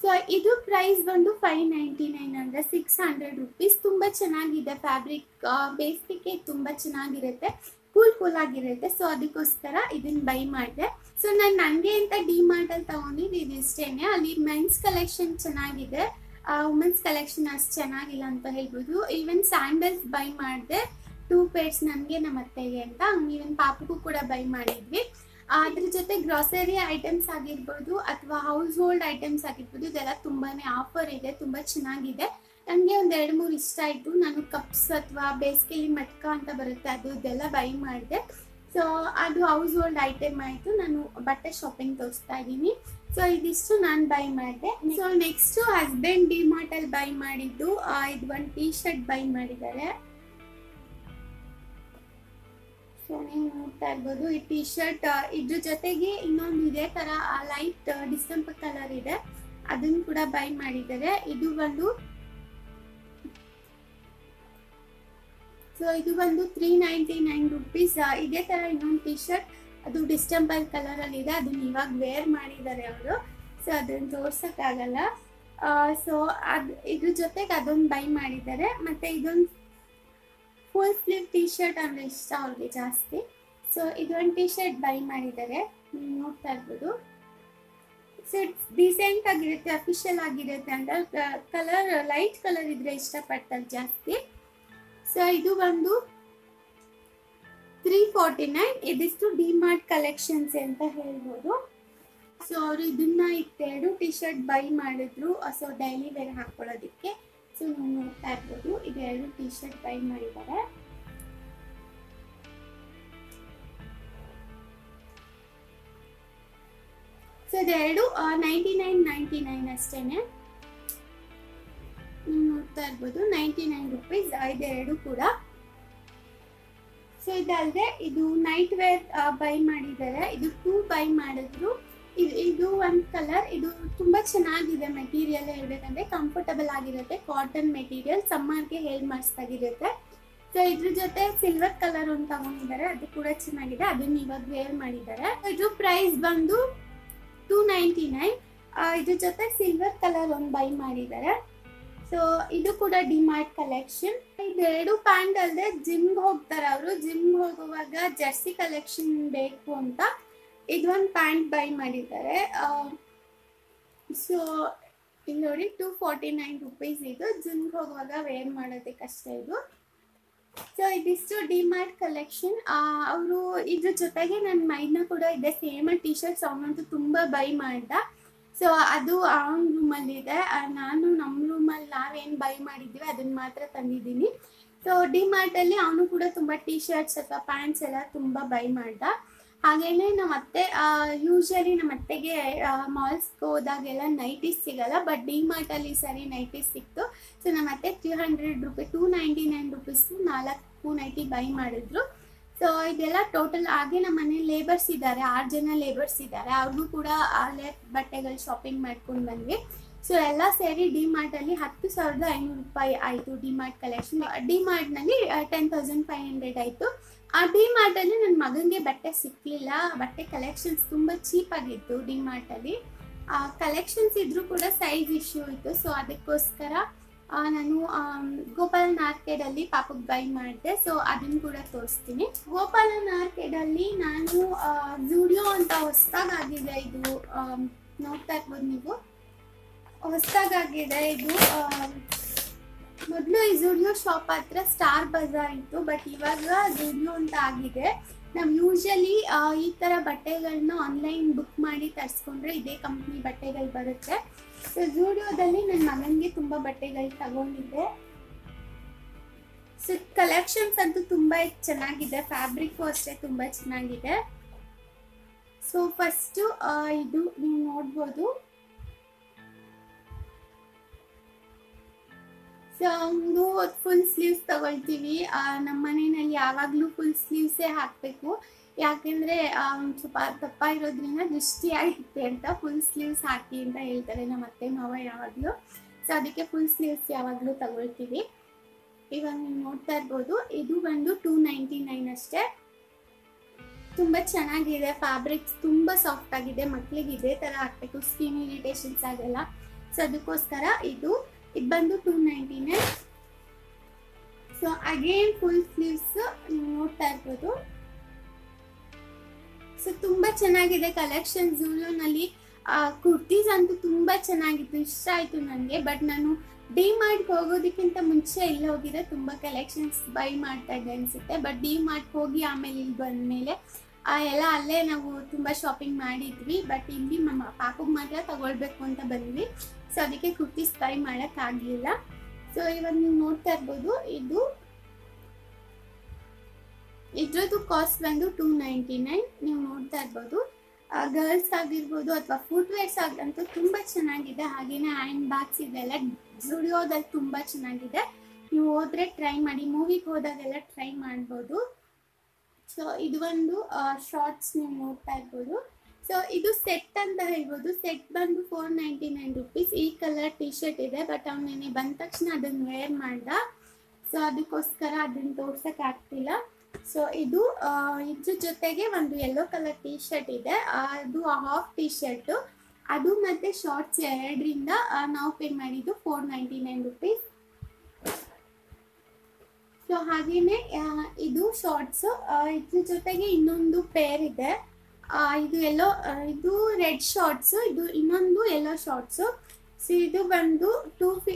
ಸೊ ಇದು ಪ್ರೈಸ್ ಬಂದು ಫೈವ್ ನೈಂಟಿ ನೈನ್ ಅಂದರೆ ಸಿಕ್ಸ್ ಹಂಡ್ರೆಡ್ ರುಪೀಸ್ ತುಂಬ ಚೆನ್ನಾಗಿದೆ ಫ್ಯಾಬ್ರಿಕ್ ಬೇಸಿಗೆ ತುಂಬ ಚೆನ್ನಾಗಿರುತ್ತೆ. ಕೂಲ್ ಕೂಲ್ ಆಗಿರುತ್ತೆ. ಸೊ ಅದಕ್ಕೋಸ್ಕರ ಇದನ್ನ ಬೈ ಮಾಡಿದೆ. ಸೊ ನಾನು ನನಗೆ ಅಂತ ಡಿ ಮಾರ್ಟ್ ಅಲ್ಲಿ ತಗೊಂಡಿದ್ದು ಇದು ಇಷ್ಟೇನೆ. ಅಲ್ಲಿ ಮೆನ್ಸ್ ಕಲೆಕ್ಷನ್ ಚೆನ್ನಾಗಿದೆ. ವುಮೆನ್ಸ್ ಕಲೆಕ್ಷನ್ ಅಷ್ಟು ಚೆನ್ನಾಗಿಲ್ಲ ಅಂತ ಹೇಳ್ಬೋದು. ಈವನ್ ಸ್ಯಾಂಡಲ್ಸ್ ಬೈ ಮಾಡಿದೆ. ಟೂ ಪೇರ್ಸ್ ನನಗೆ ನಮ್ಮ ಅತ್ತೆಗೆ ಅಂತ. ಈವನ್ ಪಾಪಗೂ ಕೂಡ ಬೈ ಮಾಡಿದ್ವಿ. ಅದ್ರ ಜೊತೆ ಗ್ರಾಸರಿ ಐಟಮ್ಸ್ ಆಗಿರ್ಬೋದು ಅಥವಾ ಹೌಸ್ ಹೋಲ್ಡ್ ಐಟಮ್ಸ್ ಆಗಿರ್ಬೋದು, ಇದೆಲ್ಲ ತುಂಬಾನೇ ಆಫರ್ ಇದೆ. ತುಂಬಾ ಚೆನ್ನಾಗಿದೆ. ನನಗೆ ಒಂದು ಎರಡು ಮೂರು ಇಷ್ಟ ಆಯಿತು. ನಾನು ಕಪ್ಸ್ ಅಥವಾ ಬೇಸಿಗೆಲಿ ಮಟ್ಕ ಅಂತ ಬರುತ್ತೆ. ಅದು ಇದೆಲ್ಲ ಬೈ ಮಾಡಿದೆ. ಸೊ ಅದು ಹೌಸ್ ಹೋಲ್ಡ್ ಐಟಮ್ ಆಯಿತು. ನಾನು ಬಟ್ಟೆ ಶಾಪಿಂಗ್ ತೋರಿಸ್ತಾ ಇದ್ದೀನಿ. ಸೊ ಇದಿಷ್ಟು ನಾನು ಬೈ ಮಾಡಿದೆ. ಸೊ ನೆಕ್ಸ್ಟು ಹಸ್ಬೆಂಡ್ ಡಿ ಮಾರ್ಟಲ್ಲಿ ಬೈ ಮಾಡಿದ್ದು ಇದು ಒಂದು ಟೀ ಶರ್ಟ್ ಬೈ ಮಾಡಿದ್ದಾರೆ. ಸೊ ನೀವು ನೋಡ್ತಾ ಇರ್ಬೋದು, ಈ ಟೀ ಶರ್ಟ್ ಇದ್ರ ಜೊತೆಗೆ ಇನ್ನೊಂದು ಇದೇ ಥರ ಲೈಟ್ ಡಿಸೆಂಬರ್ ಕಲರ್ ಇದೆ. ಅದನ್ನು ಕೂಡ ಬೈ ಮಾಡಿದ್ದಾರೆ. ಇದು ಒಂದು ಸೊ ಇದು ಬಂದು ತ್ರೀ ನೈಂಟಿ ನೈನ್ ರುಪೀಸ್ ಇದೇ ತರ ಇನ್ನೊಂದು ಟಿ ಶರ್ಟ್ ಅದು ಡಿಸ್ಟೆಂಬರ್ ಕಲರ್ ಅಲ್ಲಿ ಇದೆ. ಅದನ್ನ ಇವಾಗ ವೇರ್ ಮಾಡಿದ್ದಾರೆ ಅವರು. ಸೊ ಅದನ್ನ ತೋರ್ಸಕ್ಕಾಗಲ್ಲ. ಸೊ ಅದ್, ಇದ್ರ ಜೊತೆಗೆ ಅದೊಂದು ಬೈ ಮಾಡಿದ್ದಾರೆ. ಮತ್ತೆ ಇದೊಂದು ಫುಲ್ ಸ್ಲೀವ್ ಟಿ ಶರ್ಟ್ ಅಂದ್ರೆ ಇಷ್ಟ ಅವ್ರಿಗೆ ಜಾಸ್ತಿ. ಸೊ ಇದೊಂದು ಟಿ ಶರ್ಟ್ ಬೈ ಮಾಡಿದ್ದಾರೆ ನೋಡ್ತಾ ಇರ್ಬೋದು. ಸೊ ಇಟ್ಸ್ ಡೀಸೆಂಟ್ ಆಗಿರುತ್ತೆ ಅಫಿಷಿಯಲ್ ಆಗಿರುತ್ತೆ ಅಂತ. ಕಲರ್ ಲೈಟ್ ಕಲರ್ ಇದ್ರೆ ಇಷ್ಟಪಡ್ತಾರೆ ಜಾಸ್ತಿ. ಸೊ ಇದು ಬಂದು ತ್ರೀ ಫಾರ್ಟಿ ನೈನ್ ಇದಿಷ್ಟು ಡಿಮಾರ್ಟ್ ಕಲೆಕ್ಷನ್ಸ್ ಅಂತ ಹೇಳ್ಬೋದು. ಸೊ ಅವರು ಇದನ್ನ ಇತ್ತೆರಡು ಟಿ ಶರ್ಟ್ ಬೈ ಮಾಡಿದ್ರು. ಸೊ ಡೈಲಿ ವೇರ್ ಹಾಕೊಳ್ಳೋದಕ್ಕೆ. ಸೊ ನೀವು ನೋಡ್ತಾ ಇರ್ಬೋದು. ಇದೆರಡು ಟಿ ಶರ್ಟ್ ಬೈ ಮಾಡಿದ್ದಾರೆ. ಸೊ ಇದೆರಡು ನೈಂಟಿ ನೈನ್ ನೈಂಟಿ ನೈನ್ ಅಷ್ಟೇನೆ. ನೀವು ನೋಡ್ತಾ ಇರ್ಬೋದು ನೈಂಟಿ ನೈನ್ ರುಪೀಸ್ ಇದೆರಡು ಕೂಡ. ಸೊ ಇದಲ್ಲದೆ ಇದು ನೈಟ್ ವೇರ್ ಬೈ ಮಾಡಿದ್ದಾರೆ. ಇದು ಟೂ ಬೈ ಮಾಡಿದ್ರು. ಇದು ಇದು ಒಂದು ಕಲರ್ ಇದು ತುಂಬಾ ಚೆನ್ನಾಗಿದೆ ಮೆಟೀರಿಯಲ್ ಹೇಳ್ಬೇಕಂದ್ರೆ. ಕಂಫರ್ಟಬಲ್ ಆಗಿರುತ್ತೆ. ಕಾಟನ್ ಮೆಟೀರಿಯಲ್ ಸಮ್ಮರ್ಗೆ ಹೇರ್ ಆಗಿರುತ್ತೆ ಸೊ ಇದ್ರ ಜೊತೆ ಸಿಲ್ವರ್ ಕಲರ್ ಒಂದು ತಗೊಂಡಿದ್ದಾರೆ. ಅದು ಕೂಡ ಚೆನ್ನಾಗಿದೆ. ಅದನ್ನ ಇವಾಗ ವೇರ್ ಮಾಡಿದ್ದಾರೆ. ಇದು ಪ್ರೈಸ್ ಬಂದು ಟೂ ನೈಂಟಿ ನೈನ್ ಇದ್ರ ಜೊತೆ ಸಿಲ್ವರ್ ಕಲರ್ ಒಂದು ಬೈ ಮಾಡಿದ್ದಾರೆ. ಸೊ ಇದು ಕೂಡ ಡಿಮಾರ್ಟ್ ಕಲೆಕ್ಷನ್ ಇದೆರಡು ಪ್ಯಾಂಟ್ ಅಲ್ಲದೆ ಜಿಮ್ಗೆ ಹೋಗ್ತಾರೆ ಅವರು. ಜಿಮ್ಗೆ ಹೋಗುವಾಗ ಜರ್ಸಿ ಕಲೆಕ್ಷನ್ ಬೇಕು ಅಂತ ಇದೊಂದು ಪ್ಯಾಂಟ್ ಬೈ ಮಾಡಿದ್ದಾರೆ. ಸೊ ಇಲ್ಲಿ ನೋಡಿ ಟೂ ಫಾರ್ಟಿ ನೈನ್ ರುಪೀಸ್ ಇದು ಜಿಮ್ಗೆ ಹೋಗುವಾಗ ವೇರ್ ಮಾಡೋದಕ್ಕಷ್ಟೇ ಇದು. ಸೊ ಇದಿಷ್ಟು ಡಿಮಾರ್ಟ್ ಕಲೆಕ್ಷನ್ ಅವರು ಇದ್ರ ಜೊತೆಗೆ ನನ್ನ ಮೈಂಡ್ನ ಕೂಡ ಇದೆ. ಸೇಮ್ ಟಿ ಶರ್ಟ್ಸ್ ಅವನಂತೂ ತುಂಬ ಬೈ ಮಾಡ್ದ. ಸೊ ಅದು ಅವನ ರೂಮಲ್ಲಿದೆ ನಾನು ನಮ್ಮ ರೂಮಲ್ಲಿ ನಾವೇನು ಬೈ ಮಾಡಿದ್ದೀವಿ ಅದನ್ನ ಮಾತ್ರ ತಂದಿದ್ದೀನಿ. ಸೊ ಡಿ ಅಲ್ಲಿ ಅವನು ಕೂಡ ತುಂಬಾ ಟೀ ಶರ್ಟ್ಸ್ ಅಥವಾ ಪ್ಯಾಂಟ್ಸ್ ಎಲ್ಲ ತುಂಬಾ ಬೈ ಮಾಡ್ದ. ಹಾಗೇನೆ ನಮ್ಮ ಅತ್ತೆ ಯೂಶಲಿ ನಮ್ಮ ಅತ್ತೆಗೆ ಮಾಲ್ಸ್ಗೆ ಹೋದಾಗೆಲ್ಲ ನೈಟೀಸ್ ಸಿಗಲ್ಲ ಬಟ್ ಡಿ ಅಲ್ಲಿ ಸರಿ ನೈಟೀಸ್ ಸಿಕ್ತು. ಸೊ ನಮ್ಮ ಅತ್ತೆ three hundred rupees two ninety nine rupees ನಾಲ್ಕು ನೈಟಿ ಬೈ ಮಾಡಿದ್ರು. ಸೊ ಇದೆಲ್ಲ ಟೋಟಲ್ ಆಗಿ ನಮ್ಮ ಮನೆ ಲೇಬರ್ಸ್ ಇದ್ದಾರೆ ಆರು ಜನ ಲೇಬರ್ಸ್ ಇದ್ದಾರೆ ಅವ್ರಿಗೂ ಕೂಡ ಅಲ್ಲೇ ಬಟ್ಟೆಗಳು ಶಾಪಿಂಗ್ ಮಾಡ್ಕೊಂಡು ಬಂದ್ವಿ. ಸೊ ಎಲ್ಲ ಸೇರಿ ಡಿ ಅಲ್ಲಿ ಹತ್ತು ಸಾವಿರದ ಐನೂರು ರೂಪಾಯಿ ಆಯಿತು ಡಿ ಮಾರ್ಟ್ ಕಲೆಕ್ಷನ್ ಡಿ ಮಾರ್ಟ್ನಲ್ಲಿ ಟೆನ್ ತೌಸಂಡ್ ಫೈವ್ ಹಂಡ್ರೆಡ್ ಆಯಿತು. ಆ ಡಿ ಮಾರ್ಟ್ ಅಲ್ಲಿ ನನ್ನ ಮಗನಿಗೆ ಬಟ್ಟೆ ಸಿಕ್ಕಲಿಲ್ಲ ಬಟ್ಟೆ ಕಲೆಕ್ಷನ್ಸ್ ತುಂಬಾ ಚೀಪಾಗಿತ್ತು ಡಿ ಮಾರ್ಟ್ ಅಲ್ಲಿ. ಕಲೆಕ್ಷನ್ಸ್ ಇದ್ರೂ ಕೂಡ ಸೈಜ್ ಇಶ್ಯೂ ಇತ್ತು. ಸೊ ಅದಕ್ಕೋಸ್ಕರ ನಾನು ಗೋಪಾಲನ್ ಮಾರ್ಕೆಟ್ ಅಲ್ಲಿ ಪಾಪಕ್ಕೆ ಬೈ ಮಾಡಿದೆ ಸೊ ಅದನ್ನು ಕೂಡ ತೋರಿಸ್ತೀನಿ. ಗೋಪಾಲನ್ ಅಲ್ಲಿ ನಾನು ಜೂಡಿಯೋ ಅಂತ ಹೊಸದಾಗಿದೆ ಇದು ನೋಡ್ತಾ ಇರ್ಬೋದು ನೀವು. ಹೊಸದಾಗಿದೆ ಇದು ಮೊದಲು ಈ ಜೂಡಿಯೋ ಶಾಪ್ ಹತ್ರ ಸ್ಟಾರ್ ಬಜಾರ್ ಇತ್ತು ಬಟ್ ಇವಾಗ ಜೂಡಿಯೋ ಅಂತ ಆಗಿದೆ. ನಾವು ಯೂಶಲಿ ಈ ತರ ಬಟ್ಟೆಗಳನ್ನ ಆನ್ಲೈನ್ ಬುಕ್ ಮಾಡಿ ತರಿಸ್ಕೊಂಡ್ರೆ ಇದೇ ಕಂಪ್ನಿ ಬಟ್ಟೆಗಳು ಬರುತ್ತೆ. ಸೊ ನನ್ನ ಮಗನಿಗೆ ತುಂಬ ಬಟ್ಟೆಗಳು ತಗೊಂಡಿದ್ದೆ. ಸೊ ಕಲೆಕ್ಷನ್ಸ್ ಅಂತೂ ತುಂಬ ಚೆನ್ನಾಗಿದೆ. ಫ್ಯಾಬ್ರಿಕ್ಕು ಅಷ್ಟೇ ತುಂಬ ಚೆನ್ನಾಗಿದೆ. ಸೊ ಫಸ್ಟು ಇದು ನೀವು ನೋಡ್ಬೋದು. ಸೊ ಒಂದು ಫುಲ್ ಸ್ಲೀವ್ಸ್ ತಗೊಳ್ತೀವಿ. ನಮ್ಮ ಮನೆಯಲ್ಲಿ ಯಾವಾಗಲೂ ಫುಲ್ ಸ್ಲೀವ್ಸೇ ಹಾಕಬೇಕು. ಯಾಕೆಂದರೆ ಸ್ವಲ್ಪ ದಪ್ಪ ಇರೋದ್ರಿಂದ ದೃಷ್ಟಿ ಅಂತ ಫುಲ್ ಸ್ಲೀವ್ಸ್ ಹಾಕಿ ಅಂತ ಹೇಳ್ತಾರೆ ನಮ್ಮ ಅತ್ತೆ ಮಾವ ಯಾವಾಗಲೂ. ಸೊ ಅದಕ್ಕೆ ಫುಲ್ ಸ್ಲೀವ್ಸ್ ಯಾವಾಗಲೂ ತಗೊಳ್ತೀವಿ. ಇವಾಗ ನೀವು ನೋಡ್ತಾ ಇರ್ಬೋದು, ಇದು ಬಂದು ಟೂ ನೈಂಟಿ ನೈನ್ ಅಷ್ಟೇ. ತುಂಬ ಚೆನ್ನಾಗಿದೆ ಫ್ಯಾಬ್ರಿಕ್ಸ್ ತುಂಬ ಸಾಫ್ಟ್ ಆಗಿದೆ, ಮಕ್ಳಿಗೆ ಇದೇ ಥರ ಹಾಕ್ಬೇಕು ಸ್ಕಿನ್ ಇರಿಟೇಷನ್ಸ್ ಆಗಲ್ಲ. ಸೊ ಅದಕ್ಕೋಸ್ಕರ ಇದು ಇದು ಬಂದು two ninety nine so again full sleeves ನೀವು ನೋಡ್ತಾ ಇರ್ಬೋದು. ಸೊ ತುಂಬಾ ಚೆನ್ನಾಗಿದೆ ಕಲೆಕ್ಷನ್ ಝೂಲೋನಲ್ಲಿ ಕುರ್ತೀಸ್ ಅಂತೂ ತುಂಬಾ ಚೆನ್ನಾಗಿತ್ತು. ಇಷ್ಟ ಆಯ್ತು ನನಗೆ. ಬಟ್ ನಾನು ಡಿ ಮಾರ್ಟ್ಗೆ ಹೋಗೋದಕ್ಕಿಂತ ಮುಂಚೆ ಇಲ್ಲಿ ಹೋಗಿದ್ರೆ ತುಂಬಾ ಕಲೆಕ್ಷನ್ಸ್ ಬೈ ಮಾಡ್ತಾ ಇದೆ ಅನ್ಸುತ್ತೆ. ಬಟ್ ಡಿ ಮಾರ್ಟ್ಗೆ ಹೋಗಿ ಆಮೇಲೆ ಇಲ್ಲಿ ಬಂದಮೇಲೆ ಎಲ್ಲ ಅಲ್ಲೇ ನಾವು ತುಂಬ ಶಾಪಿಂಗ್ ಮಾಡಿದ್ವಿ. ಬಟ್ ಇಲ್ಲಿ ನಮ್ಮ ಪಾಪಗೆ ಮಾತ್ರ ತಗೊಳ್ಬೇಕು ಅಂತ ಬಂದ್ವಿ. ಸೊ ಅದಕ್ಕೆ ಕುರ್ತೀಸ್ ಬೈ ಮಾಡೋಕ್ಕಾಗಲಿಲ್ಲ. ಸೊ ಇವಾಗ ನೀವು ನೋಡ್ತಾ ಇರ್ಬೋದು, ಇದು ಇದ್ರದ್ದು ಕಾಸ್ಟ್ ಬಂದು ಟೂ ನೈಂಟಿ ನೈನ್ ನೀವು ನೋಡ್ತಾ ಇರ್ಬೋದು. ಗರ್ಲ್ಸ್ ಆಗಿರ್ಬೋದು ಅಥವಾ ಫುಟ್ವೇರ್ಸ್ ಆಗಂತೂ ತುಂಬ ಚೆನ್ನಾಗಿದೆ. ಹಾಗೆಯೇ ಹ್ಯಾಂಡ್ ಬ್ಯಾಗ್ಸ್ ಇದೆಲ್ಲ ಜುಡಿಯೋದಲ್ಲಿ ತುಂಬ ಚೆನ್ನಾಗಿದೆ. ನೀವು ಹೋದ್ರೆ ಟ್ರೈ ಮಾಡಿ ಮೂವಿಗೆ ಹೋದಾಗೆಲ್ಲ ಟ್ರೈ ಮಾಡ್ಬೋದು. ಸೊ ಇದು ಒಂದು ಶಾರ್ಟ್ಸ್ ನೀವು ನೋಡ್ತಾ ಇರ್ಬೋದು. ಸೊ ಇದು ಸೆಟ್ ಅಂತ ಹೇಳ್ಬೋದು. ಸೆಟ್ ಬಂದು ಫೋರ್ ನೈಂಟಿ ನೈನ್ ರುಪೀಸ್ ಈ ಕಲರ್ ಟಿ ಶರ್ಟ್ ಇದೆ ಬಟ್ ಅವನೇನೆ ಬಂದ ತಕ್ಷಣ ಅದನ್ನು ವೇರ್ ಮಾಡ್ದ. ಸೊ ಅದಕ್ಕೋಸ್ಕರ ಅದನ್ನು ತೋರ್ಸಕ್ಕೆ ಆಗ್ತಿಲ್ಲ. ಸೊ ಇದು ಇದ್ರ ಜೊತೆಗೆ ಒಂದು ಯೆಲ್ಲೋ ಕಲರ್ ಟಿ ಶರ್ಟ್ ಇದೆ ಅದು ಹಾಫ್ ಟಿ ಶರ್ಟ್ ಅದು ಮತ್ತೆ ಶಾರ್ಟ್ಸ್ ಎರಡರಿಂದ ನಾವು ಪೇ ಮಾಡಿದ್ದು four ninety nine rupees so ಹಾಗೇನೆ ಇದು ಶಾರ್ಟ್ಸ್ ಇದ್ರ ಜೊತೆಗೆ ಇನ್ನೊಂದು ಪೇರ್ ಇದೆ. ಇದು ಎಲ್ಲೋ ಇದು ರೆಡ್ ಶಾರ್ಟ್ಸ್ ಇದು ಇನ್ನೊಂದು ಎಲ್ಲೋ ಶಾರ್ಟ್ಸ್ ಸೊ ಇದು ಬಂದು ಟೂ ಫಿ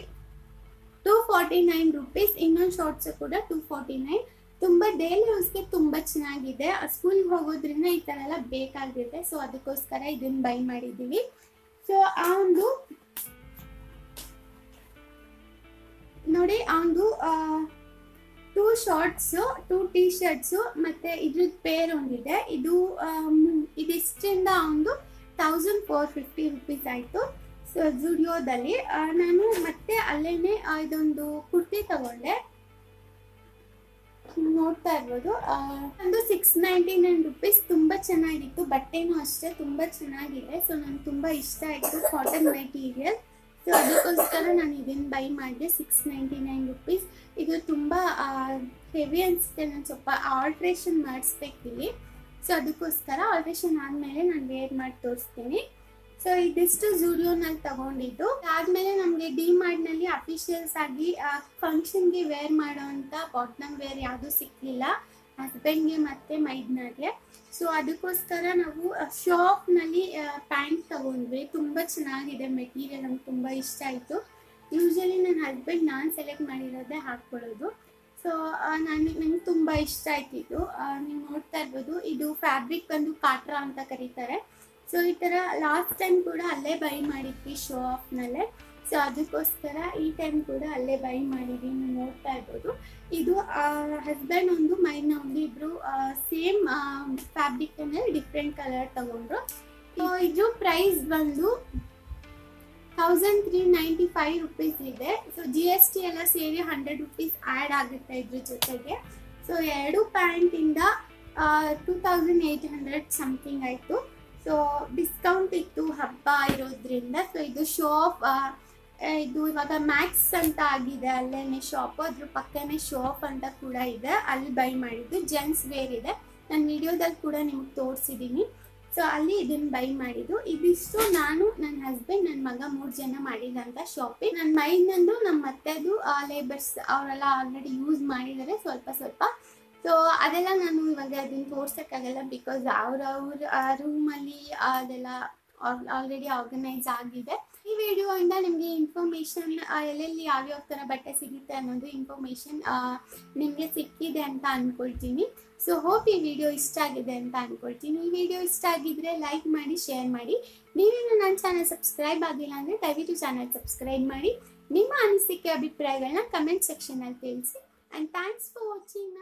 ಟೂ ಫಾರ್ಟಿ ನೈನ್ ರುಪೀಸ್ ಇನ್ನೊಂದು ಶಾರ್ಟ್ಸ್ ಕೂಡ ಟೂ ಫಾರ್ಟಿ ನೈನ್ ತುಂಬ ಡೈಲಿ ಯೂಸ್ಗೆ ತುಂಬಾ ಚೆನ್ನಾಗಿದೆ. ಸ್ಕೂಲ್ಗೆ ಹೋಗೋದ್ರಿಂದ ಈ ಥರ ಎಲ್ಲ ಬೇಕಾಗಿದೆ. ಸೊ ಅದಕ್ಕೋಸ್ಕರ ಇದನ್ನ ಬೈ ಮಾಡಿದ್ದೀವಿ ಸೊ ಆ ಒಂದು ನೋಡಿ, ಆ ಒಂದು two shorts two T shirts ಮತ್ತೆ ಇದ್ರದ್ದು ಪೇರ್ ಒಂದಿದೆ. ಇದು ಇದಿಷ್ಟರಿಂದ ಒಂದು ತೌಸಂಡ್ ಫೋರ್ ಫಿಫ್ಟಿ ರುಪೀಸ್ ಆಯಿತು. ಸೊ ಜುಡಿಯೋದಲ್ಲಿ ನಾನು ಮತ್ತೆ ಅಲ್ಲೇನೆ ಇದೊಂದು ಕುರ್ತಿ ತಗೊಂಡೆ. ನೋಡ್ತಾ ಇರ್ಬೋದು. ಒಂದು ಸಿಕ್ಸ್ ನೈಂಟಿ ನೈನ್ ರುಪೀಸ್ ತುಂಬ ಚೆನ್ನಾಗಿತ್ತು. ಬಟ್ಟೆನೂ ಅಷ್ಟೇ ತುಂಬ ಚೆನ್ನಾಗಿದೆ. ಸೊ ನಂಗೆ ತುಂಬ ಇಷ್ಟ ಆಯಿತು ಕಾಟನ್ ಮೆಟೀರಿಯಲ್ ಸೊ ಅದಕ್ಕೋಸ್ಕರ ನಾನು ಇದನ್ನು ಬೈ ಮಾಡಿದೆ ಸಿಕ್ಸ್ ನೈಂಟಿ ನೈನ್ ರುಪೀಸ್ ಇದು ತುಂಬ ಹೆವಿ ಅನಿಸುತ್ತೆ. ನಾನು ಸ್ವಲ್ಪ ಆಲ್ಟ್ರೇಷನ್ ಮಾಡಿಸ್ಬೇಕಿಲ್ಲಿ. ಸೊ ಅದಕ್ಕೋಸ್ಕರ ಆಲ್ಟ್ರೇಷನ್ ಆದಮೇಲೆ ನಾನು ವೇರ್ ಮಾಡಿ ತೋರಿಸ್ತೀನಿ. ಸೊ ಇದಿಷ್ಟು ಜೂಡಿಯೋನಲ್ಲಿ ತಗೊಂಡಿದ್ದು. ಆದ್ಮೇಲೆ ನಮಗೆ ಡಿ ಮಾರ್ಟ್ನಲ್ಲಿ ಅಫಿಷಿಯಲ್ಸ್ ಆಗಿ ಫಂಕ್ಷನ್ಗೆ ವೇರ್ ಮಾಡೋವಂಥ ಬಾಟ್ನಮ್ ವೇರ್ ಯಾವುದೂ ಸಿಕ್ಕಲಿಲ್ಲ ಹಸ್ಬೆಂಡ್ಗೆ ಮತ್ತೆ ಮೈದ್ನಾಗೆ ಸೊ ಅದಕ್ಕೋಸ್ಕರ ನಾವು ಶಾಪ್ನಲ್ಲಿ ಪ್ಯಾಂಟ್ ತಗೊಂಡ್ವಿ. ತುಂಬಾ ಚೆನ್ನಾಗಿದೆ ಮೆಟೀರಿಯಲ್ ನಮ್ಗೆ ತುಂಬಾ ಇಷ್ಟ ಆಯ್ತು. ಯೂಶಲಿ ನನ್ನ ಹಸ್ಬೆಂಡ್ ನಾನ್ ಸೆಲೆಕ್ಟ್ ಮಾಡಿರೋದೇ ಹಾಕ್ಕೊಳ್ಳೋದು. ಸೊ ನಾನು, ನಂಗೆ ತುಂಬ ಇಷ್ಟ ಆಯ್ತಿದ್ದು ನೀವು ನೋಡ್ತಾ ಇರ್ಬೋದು. ಇದು ಫ್ಯಾಬ್ರಿಕ್ ಬಂದು ಕಾಟ್ರಾ ಅಂತ ಕರೀತಾರೆ. ಸೊ ಈ ಥರ ಲಾಸ್ಟ್ ಟೈಮ್ ಕೂಡ ಅಲ್ಲೇ ಬೈ ಮಾಡಿದ್ವಿ ಶೋ ಆಫ್ನಲ್ಲೇ ಸೊ ಅದಕ್ಕೋಸ್ಕರ ಈ ಟೈಮ್ ಕೂಡ ಅಲ್ಲೇ ಬೈ ಮಾಡಿದ್ವಿ ನೀವು ನೋಡ್ತಾ ಇರ್ಬೋದು. ಇದು ಹಸ್ಬೆಂಡ್ ಒಂದು ಮೈನ ಒಂದು ಇಬ್ರು ಸೇಮ್ ಮೇಲೆ ಡಿಫ್ರೆಂಟ್ ಕಲರ್ ತಗೊಂಡ್ರು. ಸೊ ಇದು ಪ್ರೈಸ್ ಬಂದು thousand three ninety five rupees ಇದೆ. ಸೊ ಜಿ ಎಸ್ ಟಿ ಎಲ್ಲ ಸೇರಿ ಹಂಡ್ರೆಡ್ ರುಪೀಸ್ ಆ್ಯಡ್ ಆಗುತ್ತೆ ಇದ್ರ ಜೊತೆಗೆ. ಸೊ ಎರಡು ಪ್ಯಾಂಟಿಂದ two thousand eight hundred something ಆಯಿತು. ಸೊ ಡಿಸ್ಕೌಂಟ್ ಇತ್ತು ಹಬ್ಬ ಇರೋದ್ರಿಂದ ಸೊ ಇದು ಶಾಪ್ ಇದು ಇವಾಗ ಮ್ಯಾಕ್ಸ್ ಅಂತ ಆಗಿದೆ ಅಲ್ಲೇನೆ ಶಾಪು ಅದ್ರ ಪಕ್ಕನೇ ಶಾಪ್ ಅಂತ ಕೂಡ ಇದೆ ಅಲ್ಲಿ ಬೈ ಮಾಡಿದ್ದು ಜೆಂಟ್ಸ್ ವೇರ್ ಇದೆ ನಾನು ವಿಡಿಯೋದಲ್ಲಿ ಕೂಡ ನಿಮ್ಗೆ ತೋರಿಸಿದ್ದೀನಿ ಸೊ ಅಲ್ಲಿ ಇದನ್ನ ಬೈ ಮಾಡಿದ್ದು ಇದಿಷ್ಟು ನಾನು ನನ್ನ ಹಸ್ಬೆಂಡ್ ನನ್ನ ಮಗ ಮೂರು ಜನ ಮಾಡಿದಂಥ ಶಾಪಿಂಗ್ ನನ್ನ ನಂದು ನಮ್ಮ ಮತ್ತೆದು ಲೇಬರ್ಸ್ ಅವರೆಲ್ಲ ಆಲ್ರೆಡಿ ಯೂಸ್ ಮಾಡಿದ್ದಾರೆ ಸ್ವಲ್ಪ ಸ್ವಲ್ಪ ಸೊ ಅದೆಲ್ಲ ನಾನು ಇವಾಗ ಅದನ್ನ ತೋರ್ಸೋಕ್ಕಾಗಲ್ಲ ಬಿಕಾಸ್ ಅವ್ರವ್ರ ರೂಮಲ್ಲಿ ಅದೆಲ್ಲ ಆಲ್ರೆಡಿ ಆರ್ಗನೈಸ್ ಆಗಿದೆ. ಈ ವಿಡಿಯೋ ಇಂದ ನಿಮಗೆ ಇನ್ಫಾರ್ಮೇಷನ್ ಎಲ್ಲೆಲ್ಲಿ ಯಾವ್ಯಾವ ಥರ ಬಟ್ಟೆ ಸಿಗುತ್ತೆ ಅನ್ನೋದು ಇನ್ಫಾರ್ಮೇಷನ್ ನಿಮಗೆ ಸಿಕ್ಕಿದೆ ಅಂತ ಅನ್ಕೊಳ್ತೀನಿ. ಸೊ ಹೋಪ್ ಈ ವಿಡಿಯೋ ಇಷ್ಟ ಆಗಿದೆ ಅಂತ ಅಂದ್ಕೊಳ್ತೀನಿ ಈ ವಿಡಿಯೋ ಇಷ್ಟ ಆಗಿದ್ರೆ ಲೈಕ್ ಮಾಡಿ ಶೇರ್ ಮಾಡಿ. ನೀವೇನು ನನ್ನ ಚಾನಲ್ ಸಬ್ಸ್ಕ್ರೈಬ್ ಆಗಿಲ್ಲ ಅಂದರೆ ದಯವಿಟ್ಟು ಚಾನಲ್ ಸಬ್ಸ್ಕ್ರೈಬ್ ಮಾಡಿ. ನಿಮ್ಮ ಅನಿಸಿಕೆ ಅಭಿಪ್ರಾಯಗಳನ್ನ ಕಮೆಂಟ್ ಸೆಕ್ಷನಲ್ಲಿ ತಿಳಿಸಿ. And thanks for watching